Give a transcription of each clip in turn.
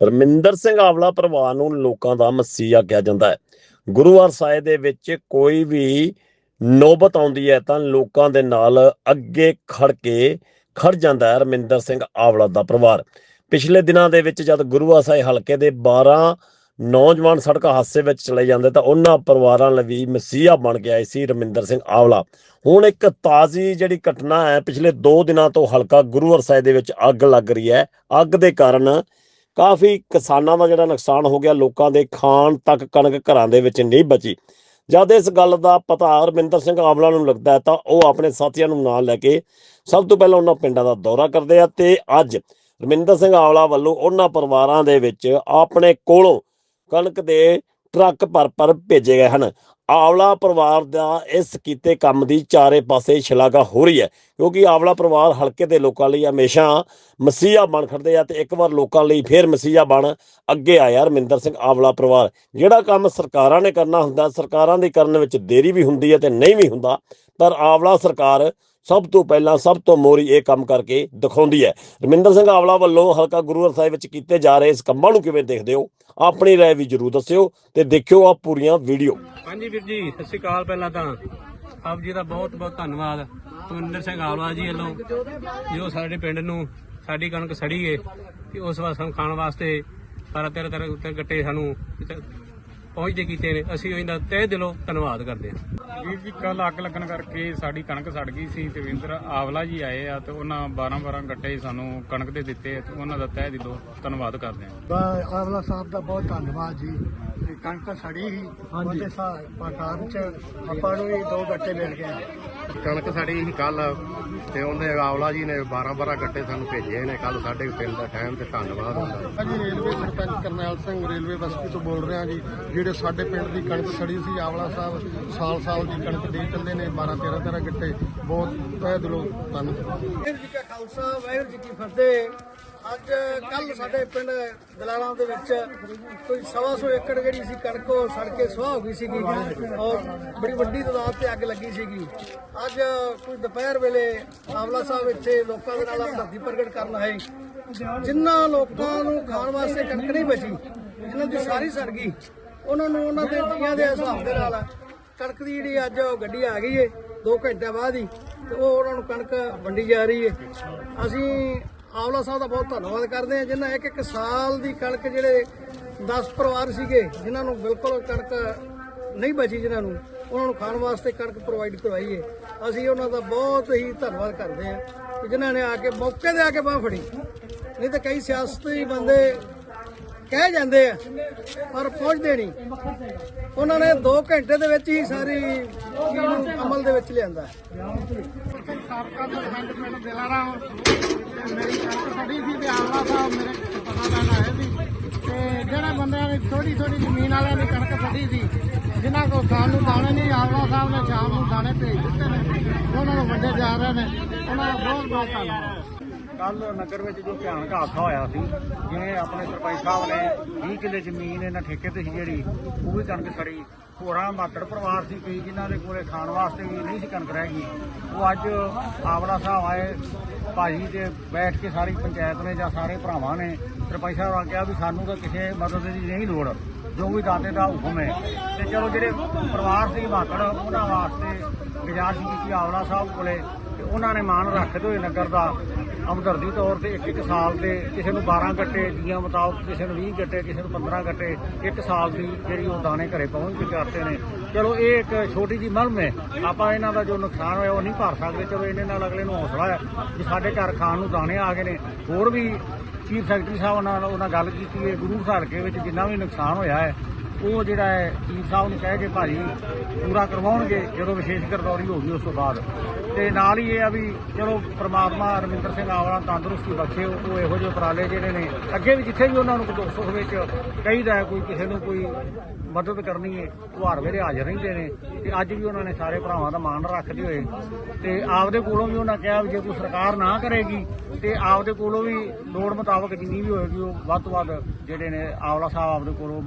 ਰਮਿੰਦਰ ਸਿੰਘ ਆਵਲਾ ਪਰਿਵਾਰ ਨੂੰ ਲੋਕਾਂ ਦਾ ਮਸੀਹਾ ਕਿਹਾ ਜਾਂਦਾ ਹੈ। ਗੁਰੂਵਾਰ ਸਾਹਿਬ ਦੇ ਵਿੱਚ ਕੋਈ ਵੀ ਨੌਬਤ ਆਉਂਦੀ ਹੈ ਤਾਂ ਲੋਕਾਂ ਦੇ ਨਾਲ ਅੱਗੇ ਖੜ ਕੇ ਖੜ ਜਾਂਦਾ ਹੈ ਰਮਿੰਦਰ ਸਿੰਘ ਆਵਲਾ ਦਾ ਪਰਿਵਾਰ। ਪਿਛਲੇ ਦਿਨਾਂ ਦੇ ਵਿੱਚ ਜਦ ਗੁਰੂਵਾਰ ਸਾਹਿਬ ਹਲਕੇ ਦੇ 12 ਨੌਜਵਾਨ ਸੜਕ ਹਾਦਸੇ ਵਿੱਚ ਚਲੇ ਜਾਂਦੇ ਤਾਂ ਉਹਨਾਂ ਪਰਿਵਾਰਾਂ ਲਈ ਵੀ ਮਸੀਹਾ ਬਣ ਕੇ ਆਏ ਸੀ ਰਮਿੰਦਰ ਸਿੰਘ ਆਵਲਾ। ਹੁਣ ਇੱਕ ਤਾਜ਼ੀ ਜਿਹੜੀ ਘਟਨਾ ਹੈ, ਪਿਛਲੇ 2 ਦਿਨਾਂ ਤੋਂ ਹਲਕਾ ਗੁਰੂਵਾਰ ਸਾਹਿਬ ਦੇ ਵਿੱਚ ਅੱਗ ਲੱਗ ਰਹੀ ਹੈ। ਅੱਗ ਦੇ ਕਾਰਨ ਕਾਫੀ ਕਿਸਾਨਾਂ ਦਾ ਜਿਹੜਾ ਨੁਕਸਾਨ ਹੋ ਗਿਆ, ਲੋਕਾਂ ਦੇ ਖਾਣ ਤੱਕ ਕਣਕ ਘਰਾਂ ਦੇ ਵਿੱਚ ਨਹੀਂ ਬਚੀ। ਜਦ ਇਸ ਗੱਲ ਦਾ ਪਤਾ ਰਮਿੰਦਰ ਸਿੰਘ ਆਵਲਾ ਨੂੰ ਲੱਗਦਾ ਹੈ ਤਾਂ ਉਹ ਆਪਣੇ ਸਾਥੀਆਂ ਨੂੰ ਨਾਲ ਲੈ ਕੇ ਸਭ ਤੋਂ ਪਹਿਲਾਂ ਉਹਨਾਂ ਪਿੰਡਾਂ ਦਾ ਦੌਰਾ ਕਰਦੇ ਆ ਤੇ ਅੱਜ ਰਮਿੰਦਰ ਸਿੰਘ ਆਵਲਾ ਵੱਲੋਂ ਉਹਨਾਂ ਪਰਿਵਾਰਾਂ ਦੇ ਵਿੱਚ ਆਪਣੇ ਕੋਲੋਂ ਕਣਕ ਦੇ ਟਰੱਕ ਭਰ ਭਰ ਭੇਜੇ ਗਏ ਹਨ। ਆਵਲਾ ਪਰਿਵਾਰ ਦਾ ਇਸ ਕੀਤੇ ਕੰਮ ਦੀ ਚਾਰੇ ਪਾਸੇ ਸ਼ਲਾਘਾ ਹੋ ਰਹੀ ਹੈ, ਕਿਉਂਕਿ ਆਵਲਾ ਪਰਿਵਾਰ ਹਲਕੇ ਦੇ ਲੋਕਾਂ ਲਈ ਹਮੇਸ਼ਾ ਮਸੀਹਾ ਬਣ ਖੜਦੇ ਆ ਤੇ ਇੱਕ ਵਾਰ ਲੋਕਾਂ ਲਈ ਫੇਰ ਮਸੀਹਾ ਬਣ ਅੱਗੇ ਆਇਆ ਰਮਿੰਦਰ ਸਿੰਘ ਆਵਲਾ ਪਰਿਵਾਰ। ਜਿਹੜਾ ਕੰਮ ਸਰਕਾਰਾਂ ਨੇ ਕਰਨਾ ਹੁੰਦਾ, ਸਰਕਾਰਾਂ ਦੀ ਕਰਨ ਵਿੱਚ ਦੇਰੀ ਵੀ ਹੁੰਦੀ ਹੈ ਤੇ ਨਹੀਂ ਵੀ ਹੁੰਦਾ, ਪਰ ਆਵਲਾ ਸਰਕਾਰ ਸਭ ਤੋਂ ਪਹਿਲਾਂ ਸਭ ਤੋਂ ਮੋਰੀ ਇਹ ਕੰਮ ਕਰਕੇ ਦਿਖਾਉਂਦੀ ਹੈ ਰਮਿੰਦਰ ਸਿੰਘ ਆਵਲਾ ਵੱਲੋਂ ਹਲਕਾ ਗੁਰੂਵਾਰ ਸਾਹਿਬ ਵਿੱਚ ਕੀਤੇ ਜਾ ਰਹੇ ਇਸ ਕੰਮਾਂ ਨੂੰ ਕਿਵੇਂ ਦੇਖਦੇ ਹੋ ਆਪਣੀ رائے ਵੀ ਜਰੂਰ ਦੱਸਿਓ ਤੇ ਦੇਖਿਓ ਆ ਪੂਰੀਆਂ ਵੀਡੀਓ ਹਾਂਜੀ ਵੀਰ ਜੀ ਸਤਿ ਸ਼੍ਰੀ ਅਕਾਲ ਪਹਿਲਾਂ ਤਾਂ ਆਪ ਜੀ ਦਾ ਬਹੁਤ ਬਹੁਤ ਧੰਨਵਾਦ ਤੁਮਿੰਦਰ ਸਿੰਘ ਆਲਵਾ ਜੀ ਵੱਲੋਂ ਜੋ ਸਾਡੇ ਪਿੰਡ ਨੂੰ ਸਾਡੀ ਕਣਕ ਸੜੀ ਏ ਤੇ ਉਸ ਵਾਸਤੇ ਸਾਨੂੰ ਖਾਣ ਵਾਸਤੇ ਸਾਰਾ ਤੇਰੇ ਤੇਰੇ ਉੱਤੇ ਗੱਟੇ ਸਾਨੂੰ ਪਹੁੰਚਦੇ ਕੀਤੇ ਨੇ ਅਸੀਂ ਇਹਦਾ ਤਹਿ ਦਿਲੋਂ ਧੰਨਵਾਦ ਕਰਦੇ ਹਾਂ ਵੀਰ ਜੀ ਕੱਲ ਅੱਗ ਲੱਗਣ ਕਰਕੇ ਸਾਡੀ ਕਣਕ ਸੜ ਗਈ ਸੀ ਤੇ ਵਿੰਦਰ ਆਵਲਾ ਜੀ ਆਏ ਆ ਤੇ ਉਹਨਾਂ 12 12 ਗੱਟੇ ਸਾਨੂੰ ਕਣਕ ਦੇ ਦਿੱਤੇ ਤੇ ਉਹਨਾਂ ਦਾ ਤਹਿ ਦਿਲੋਂ ਧੰਨਵਾਦ ਕਰਦੇ ਹਾਂ। ਆਵਲਾ ਸਾਹਿਬ ਦਾ ਬਹੁਤ ਧੰਨਵਾਦ ਜੀ। ਕਣਕ ਸੜੀ ਸੀ ਉਹਦੇ ਸਾਕਾਰ ਚ ਆਪਾਂ ਨੂੰ ਵੀ ਦੋ ਗੱਟੇ ਮਿਲ ਗਏ। ਕਣਕ ਸਾਡੀ ਸੀ ਕੱਲ ਤੇ ਉਹਨੇ ਆਵਲਾ ਜੀ ਨੇ 12 12 ਗੱਟੇ ਸਾਨੂੰ ਭੇਜੇ ਨੇ ਕੱਲ ਸਾਡੇ ਪਿੰਡ ਦਾ ਟਾਈਮ ਤੇ ਧੰਨਵਾਦ। ਹੁੰਦਾ ਜੀ ਰੇਲਵੇ ਸਰਪੰਚ ਕਰਨੈਲ ਸਿੰਘ ਰੇਲਵੇ ਬਸਤੀ ਤੋਂ ਬੋਲ ਰਿਹਾ ਜੀ ਜਿਹੜੇ ਸਾਡੇ ਪਿੰਡ ਦੀ ਕਣਕ ਸੜੀ ਸੀ ਆਵਲਾ ਸਾਹਿਬ ਸਾਲ ਸਾਲ ਦੀ ਕਣਕ ਦੇ ਚੱਲੇ ਨੇ 12 13 13 ਗੱਟੇ ਬਹੁਤ ਤਹਿ ਦਿਲੋਂ ਧੰਨਵਾਦ। ਵਾਹਿਗੁਰੂ ਜੀ ਕਾ ਖਾਲਸਾ ਵਾਹਿਗੁਰੂ ਜੀ ਕੀ ਫਤਿਹ। ਅੱਜ ਕੱਲ ਸਾਡੇ ਪਿੰਡ ਦਲਾਲਾਂ ਦੇ ਵਿੱਚ ਕੋਈ ਸਵਾ ਸੌ ਏਕੜ ਜਿਹੜੀ ਸੀ ਕਣਕ ਉਹ ਸੜ ਕੇ ਸੁਆਹ ਹੋ ਗਈ ਸੀਗੀ ਔਰ ਬੜੀ ਵੱਡੀ ਤਾਦਾਦ ਤੇ ਅੱਗ ਲੱਗੀ ਸੀਗੀ। ਅੱਜ ਕੋਈ ਦੁਪਹਿਰ ਵੇਲੇ ਆਵਲਾ ਸਾਹਿਬ ਇੱਥੇ ਲੋਕਾਂ ਦੇ ਨਾਲ ਹਮਦਰਦੀ ਪ੍ਰਗਟ ਕਰਨ ਆਏ। ਜਿਨ੍ਹਾਂ ਲੋਕਾਂ ਨੂੰ ਖਾਣ ਵਾਸਤੇ ਕਣਕ ਨਹੀਂ ਬਚੀ ਜਿਨ੍ਹਾਂ ਦੀ ਸਾਰੀ ਸੜ ਗਈ, ਉਹਨਾਂ ਨੂੰ ਉਹਨਾਂ ਦੇ ਜੀਆਂ ਦੇ ਹਿਸਾਬ ਦੇ ਨਾਲ ਕਣਕ ਦੀ ਜਿਹੜੀ ਅੱਜ ਉਹ ਗੱਡੀ ਆ ਗਈ ਏ 2 ਘੰਟੇ ਬਾਅਦ ਹੀ, ਤੇ ਉਹ ਉਹਨਾਂ ਨੂੰ ਕਣਕ ਵੰਡੀ ਜਾ ਰਹੀ ਏ। ਅਸੀਂ ਆਵਲਾ ਸਾਹਿਬ ਦਾ ਬਹੁਤ ਧੰਨਵਾਦ ਕਰਦੇ ਹਾਂ, ਜਿਨ੍ਹਾਂ ਇੱਕ ਇੱਕ ਸਾਲ ਦੀ ਕਣਕ ਜਿਹੜੇ 10 ਪਰਿਵਾਰ ਸੀਗੇ, ਜਿਨ੍ਹਾਂ ਨੂੰ ਬਿਲਕੁਲ ਕਣਕ ਨਹੀਂ ਬਚੀ, ਜਿਨ੍ਹਾਂ ਨੂੰ, ਉਹਨਾਂ ਨੂੰ ਖਾਣ ਵਾਸਤੇ ਕਣਕ ਪ੍ਰੋਵਾਈਡ ਕਰਵਾਈ ਏ ਅਸੀਂ ਉਹਨਾਂ ਦਾ ਬਹੁਤ ਹੀ ਧੰਨਵਾਦ ਕਰਦੇ ਹਾਂ ਕਿ ਜਿਨ੍ਹਾਂ ਨੇ ਆ ਕੇ ਮੌਕੇ ਤੇ ਆ ਕੇ ਬਾਹ ਫੜੀ। ਨਹੀਂ ਤਾਂ ਕਈ ਸਿਆਸਤੀ ਬੰਦੇ ਕਹਿ ਜਾਂਦੇ ਆ, ਪਰ ਪਹੁੰਚਦੇ ਨਹੀਂ। ਉਹਨਾਂ ਨੇ 2 ਘੰਟੇ ਦੇ ਵਿੱਚ ਹੀ ਸਾਰੀ ਅਮਲ ਦੇ ਵਿੱਚ ਲਿਆਂਦਾ। ਸਾਬਕਾ ਸਰਪੰਚ ਪਿੰਡ ਦਿਲਾਰਾ ਮੇਰੀ ਕਣਕ ਸੜੀ ਸੀ ਤੇ ਆਵਲਾ ਸਾਹਿਬ ਮੇਰੇ ਪਤਾ ਲੈਣ ਆਏ ਸੀ ਤੇ ਜਿਹੜੇ ਬੰਦਿਆਂ ਨੇ ਥੋੜੀ ਥੋੜੀ ਜ਼ਮੀਨ ਵਾਲਿਆਂ ਦੀ ਕਣਕ ਸੜੀ ਸੀ ਜਿਨ੍ਹਾਂ ਕੋਲ ਖਾਣ ਨੂੰ ਦਾਣੇ ਨਹੀਂ ਆਵਲਾ ਸਾਹਿਬ ਨੇ ਸ਼ਾਮ ਨੂੰ ਦਾਣੇ ਭੇਜ ਦਿੱਤੇ ਨੇ, ਉਹਨਾਂ ਨੂੰ ਵੰਡੇ ਜਾ ਰਹੇ ਨੇ। ਉਹਨਾਂ ਦਾ ਬਹੁਤ ਬਹੁਤ ਧੰਨਵਾਦ। ਕੱਲ ਨਗਰ ਵਿੱਚ ਜੋ ਭਿਆਨਕ ਹਾਦਸਾ ਹੋਇਆ ਸੀ, ਜਿਵੇਂ ਆਪਣੇ ਸਰਪੰਚ ਸਾਹਿਬ ਨੇ 20 ਕਿੱਲੇ ਜ਼ਮੀਨ ਇਹਨਾਂ ਠੇਕੇ ਤੇ ਸੀ ਜਿਹੜੀ, ਉਹ ਵੀ ਕਣਕ ਸੜੀ। ਹੋਰਾਂ ਮਾਤੜ ਪਰਿਵਾਰ ਸੀ ਕਈ, ਜਿਨ੍ਹਾਂ ਦੇ ਕੋਲੇ ਖਾਣ ਵਾਸਤੇ ਵੀ ਨਹੀਂ ਸੀ ਕਣਕ ਰਹਿ ਗਈ। ਉਹ ਅੱਜ ਆਵਲਾ ਸਾਹਿਬ ਆਏ, ਭਾਜੀ ਤੇ ਬੈਠ ਕੇ ਸਾਰੀ ਪੰਚਾਇਤ ਨੇ ਜਾਂ ਸਾਰੇ ਭਰਾਵਾਂ ਨੇ, ਸਰਪੰਚ ਸਾਹਿਬ ਆ ਕਿਹਾ ਵੀ ਸਾਨੂੰ ਤਾਂ ਕਿਸੇ ਮਦਦ ਦੀ ਨਹੀਂ ਲੋੜ, ਜੋ ਵੀ ਦਾਤੇ ਦਾ ਹੁਕਮ ਹੈ। ਤੇ ਚਲੋ ਜਿਹੜੇ ਪਰਿਵਾਰ ਸੀ, ਮਾਤੜ, ਉਹਨਾਂ ਵਾਸਤੇ ਗੁਜ਼ਾਰਿਸ਼ ਕੀਤੀ ਆਵਲਾ ਸਾਹਿਬ ਕੋਲੇ, ਤੇ ਉਹਨਾਂ ਨੇ ਮਾਨ ਰੱਖਦੇ ਹੋਏ ਨਗਰ ਦਾ ਹਮਦਰਦੀ ਤੌਰ ਤੇ ਇੱਕ ਇੱਕ ਸਾਲ ਦੇ ਕਿਸੇ ਨੂੰ 12 ਗੱਟੇ ਦੀਆਂ ਮੁਤਾਬਕ ਕਿਸੇ ਨੂੰ 20 ਗੱਟੇ, ਕਿਸੇ ਨੂੰ 15 ਗੱਟੇ, ਇੱਕ ਸਾਲ ਦੀ ਜਿਹੜੀ ਉਹ ਦਾਣੇ ਘਰੇ ਪਹੁੰਚ ਕੇ ਕਰਦੇ ਨੇ। ਚਲੋ, ਇਹ ਇੱਕ ਛੋਟੀ ਜੀ ਮਲਮ ਹੈ। ਆਪਾਂ ਇਹਨਾਂ ਦਾ ਜੋ ਨੁਕਸਾਨ ਹੋਇਆ ਉਹ ਨਹੀਂ ਭਰ ਸਕਦੇ। ਚਲੋ ਇਹਨੇ ਨਾਲ ਅਗਲੇ ਨੂੰ ਹੌਸਲਾ ਹੈ ਕਿ ਸਾਡੇ ਘਰ ਖਾਣ ਨੂੰ ਦਾਣੇ ਆ ਗਏ ਨੇ। ਹੋਰ ਵੀ ਚੀਫ ਸੈਕਟਰੀ ਸਾਹਿਬ ਨਾਲ ਉਹਨਾਂ ਗੱਲ ਕੀਤੀ ਹੈ। ਗੁਰੂ ਘਰ ਕੇ ਵਿੱਚ ਜਿੰਨਾ ਵੀ ਨੁਕਸਾਨ ਹੋਇਆ ਹੈ, ਉਹ ਜਿਹੜਾ ਹੈ, ਚੀਫ ਸਾਹਿਬ ਨੂੰ ਕਹਿ ਕੇ ਭਾਜੀ ਪੂਰਾ ਕਰਵਾਉਣਗੇ। ਜਦੋਂ ਵਿਸ਼ੇਸ਼ ਗਰਦੌਰੀ ਹੋਊਗੀ ਉਸ ਤੋਂ ਬਾਅਦ। ਤੇ ਨਾਲ ਹੀ ਇਹ ਆ ਵੀ ਚਲੋ ਪ੍ਰਮਾਤਮਾ ਰਮਿੰਦਰ ਸਿੰਘ ਆਵਲਾ ਤੰਦਰੁਸਤੀ ਬਖਸ਼ੇ, ਉਹ ਇਹੋ ਜਿਹੇ ਉਪਰਾਲੇ ਜਿਹੜੇ ਨੇ, ਅੱਗੇ ਵੀ ਜਿੱਥੇ ਵੀ ਉਹਨਾਂ ਨੂੰ ਦੁੱਖ ਸੁੱਖ ਵਿੱਚ ਕਹੀਦਾ ਕੋਈ ਕਿਸੇ ਨੂੰ ਕੋਈ ਮਦਦ ਕਰਨੀ ਹੈ ਉਹ ਹਰ ਵੇਲੇ ਹਾਜ਼ਰ ਰਹਿੰਦੇ ਨੇ, ਤੇ ਅੱਜ ਵੀ ਉਹਨਾਂ ਨੇ ਸਾਰੇ ਭਰਾਵਾਂ ਦਾ ਮਾਣ ਰੱਖਦੇ ਹੋਏ, ਤੇ ਆਪਦੇ ਕੋਲੋਂ ਵੀ ਉਹਨਾਂ ਕਿਹਾ ਵੀ ਜੇ ਕੋਈ ਸਰਕਾਰ ਨਾ ਕਰੇਗੀ, ਤੇ ਆਪਦੇ ਕੋਲੋਂ ਵੀ ਲੋੜ ਮੁਤਾਬਕ ਜਿੰਨੀ ਵੀ ਹੋਏਗੀ, ਉਹ ਵੱਧ ਤੋਂ ਵੱਧ ਜਿਹੜੇ ਨੇ ਆਵਲਾ ਸਾਹਿਬ ਆਪਦੇ ਕੋਲੋਂ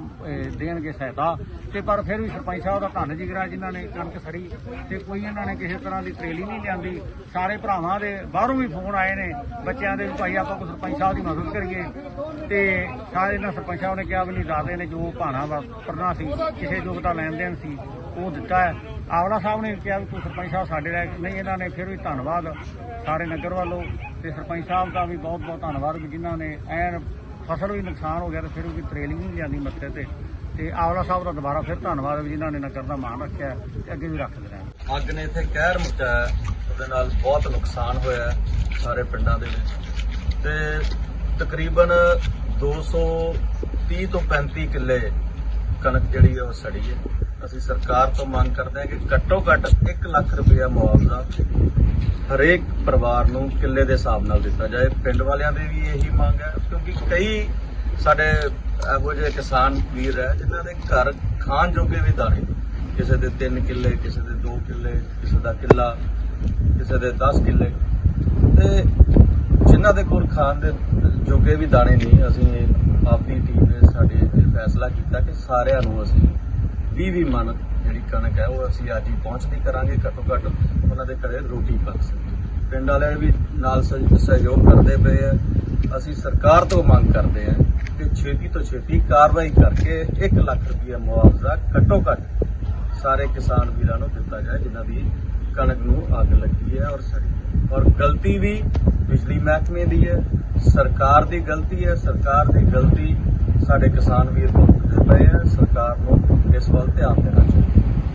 ਦੇਣਗੇ ਸਹਾਇਤਾ, ਤੇ ਪਰ ਫਿਰ ਵੀ ਸਰਪੰਚ ਸਾਹਿਬ ਦਾ ਧੰਨ ਜਿਗਰਾ ਜਿਨ੍ਹਾਂ ਨੇ ਕਣਕ ਸੜੀ, ਤੇ ਕੋਈ ਇਹਨਾਂ ਨੇ ਕਿਸੇ ਤਰ੍ਹਾਂ ਦੀ ਟ੍ਰੇਲੀ ਨਹੀਂ ਲਿਆਂਦੀ ਸਾਰੇ ਭਰਾਵਾਂ ਦੇ ਬਾਹਰੋਂ ਵੀ ਫੋਨ ਆਏ ਨੇ। ਬੱਚਿਆਂ ਦੇ ਵੀ ਭਾਈ ਆਪਾਂ ਕੋ ਸਰਪੰਚ ਸਾਹਿਬ ਦੀ ਮਦਦ ਕਰੀਏ। ਤੇ ਸਾਰੇ ਇਹਨਾਂ ਸਰਪੰਚ ਸਾਹਿਬ ਨੇ ਕਿਹਾ ਵੀ ਨਹੀਂ ਦਾਦੇ ਨੇ ਜੋ ਭਾਣਾ ਵਾਪਰਨਾ ਸੀ, ਕਿਸੇ ਯੋਗਤਾ ਲੈਣ ਦੇਣ ਸੀ, ਉਹ ਦਿੱਤਾ ਹੈ। ਆਵਲਾ ਸਾਹਿਬ ਨੇ ਕਿਹਾ ਵੀ ਕੋਈ ਸਰਪੰਚ ਸਾਹਿਬ ਸਾਡੇ ਲੈ ਨਹੀਂ, ਇਹਨਾਂ ਨੇ ਫਿਰ ਵੀ ਧੰਨਵਾਦ ਸਾਰੇ ਨਗਰ ਵੱਲੋਂ। ਤੇ ਸਰਪੰਚ ਸਾਹਿਬ ਦਾ ਵੀ ਬਹੁਤ ਬਹੁਤ ਧੰਨਵਾਦ ਵੀ ਜਿਨ੍ਹਾਂ ਨੇ ਐਨ ਫਸਲ ਵੀ ਨੁਕਸਾਨ ਹੋ ਗਿਆ ਤੇ ਫਿਰ ਵੀ ਟ੍ਰੇਲਿੰਗ ਵੀ ਜਾਂਦੀ ਮੱਥੇ ਤੇ। ਤੇ ਆਵਲਾ ਸਾਹਿਬ ਦਾ ਦੁਬਾਰਾ ਫਿਰ ਧੰਨਵਾਦ ਵੀ ਜਿਨ੍ਹਾਂ ਨੇ ਨਗਰ ਦਾ ਮਾਣ ਰੱਖਿਆ ਹੈ ਤੇ ਅੱਗੇ ਵੀ ਰੱਖਦੇ ਰਹਿਣ ਅੱਗ ਨੇ ਇੱਥੇ ਕਹਿਰ ਮਚਾਇਆ ਉਹਦੇ ਨਾਲ ਬਹੁਤ ਨੁਕਸਾਨ ਹੋਇਆ ਸਾਰੇ ਪਿੰਡਾਂ ਦੇ ਵਿੱਚ। ਤੇ ਤਕਰੀਬਨ 230 ਤੋਂ 35 ਕਿੱਲੇ ਕਣਕ ਜਿਹੜੀ ਹੈ ਉਹ ਸੜੀ ਹੈ। ਅਸੀਂ ਸਰਕਾਰ ਤੋਂ ਮੰਗ ਕਰਦੇ ਹਾਂ ਕਿ ਘੱਟੋ ਘੱਟ 1 ਲੱਖ ਰੁਪਇਆ ਮੁਆਵਜ਼ਾ ਹਰੇਕ ਪਰਿਵਾਰ ਨੂੰ ਕਿੱਲੇ ਦੇ ਹਿਸਾਬ ਨਾਲ ਦਿੱਤਾ ਜਾਏ। ਪਿੰਡ ਵਾਲਿਆਂ ਦੀ ਵੀ ਇਹੀ ਮੰਗ ਹੈ, ਕਿਉਂਕਿ ਕਈ ਸਾਡੇ ਇਹੋ ਜਿਹੇ ਕਿਸਾਨ ਵੀਰ ਹੈ, ਜਿਨ੍ਹਾਂ ਦੇ ਘਰ ਖਾਣ ਜੋਗੇ ਵੀ ਦਾਣੇ ਕਿਸੇ ਦੇ 3 ਕਿੱਲੇ, ਕਿਸੇ ਦੇ 2 ਕਿੱਲੇ, ਕਿਸੇ ਦਾ ਕਿੱਲਾ, ਕਿਸੇ ਦੇ 10 ਕਿੱਲੇ। ਤੇ ਜਿਨ੍ਹਾਂ ਦੇ ਕੋਲ ਖਾਣ ਦੇ ਜੋਗੇ ਵੀ ਦਾਣੇ ਨਹੀਂ, ਅਸੀਂ ਇਹ ਆਪਦੀ ਟੀਮ ਨੇ ਸਾਡੇ ਇਹ ਫੈਸਲਾ ਕੀਤਾ ਕਿ ਸਾਰਿਆਂ ਨੂੰ ਅਸੀਂ 20 20 ਮਨ ਜਿਹੜੀ ਕਣਕ ਹੈ, ਉਹ ਅਸੀਂ ਅੱਜ ਹੀ ਪਹੁੰਚਦੀ ਕਰਾਂਗੇ, ਘੱਟੋ ਘੱਟ ਉਹਨਾਂ ਦੇ ਘਰੇ ਰੋਟੀ ਪੱਕ ਸਕੇ ਪਿੰਡ ਵਾਲੇ ਵੀ ਨਾਲ ਸਹਿ- ਸਹਿਯੋਗ ਕਰਦੇ ਪਏ ਆ। ਅਸੀਂ ਸਰਕਾਰ ਤੋਂ ਮੰਗ ਕਰਦੇ ਆ ਕਿ ਛੇਤੀ ਤੋਂ ਛੇਤੀ ਕਾਰਵਾਈ ਕਰਕੇ 1 ਲੱਖ ਰੁਪਏ ਮੁਆਵਜ਼ਾ ਘੱਟੋ ਘੱਟ ਸਾਰੇ ਕਿਸਾਨ ਵੀਰਾਂ ਨੂੰ ਦਿੱਤਾ ਜਾਏ, ਜਿਨ੍ਹਾਂ ਦੀ ਕਣਕ ਨੂੰ ਅੱਗ ਲੱਗੀ ਹੈ ਔਰ ਸੜੀ ਔਰ ਗਲਤੀ ਵੀ ਬਿਜਲੀ ਮਹਿਕਮੇ ਦੀ ਹੈ, ਸਰਕਾਰ ਦੀ ਗਲਤੀ ਹੈ, ਸਰਕਾਰ ਦੀ ਗਲਤੀ ਸਾਡੇ ਕਿਸਾਨ ਵੀਰ ਭੁਗਤਦੇ ਪਏ ਹੈ, ਸਰਕਾਰ ਨੂੰ ਇਸ ਵੱਲ ਧਿਆਨ ਦੇਣਾ ਚਾਹੀਦਾ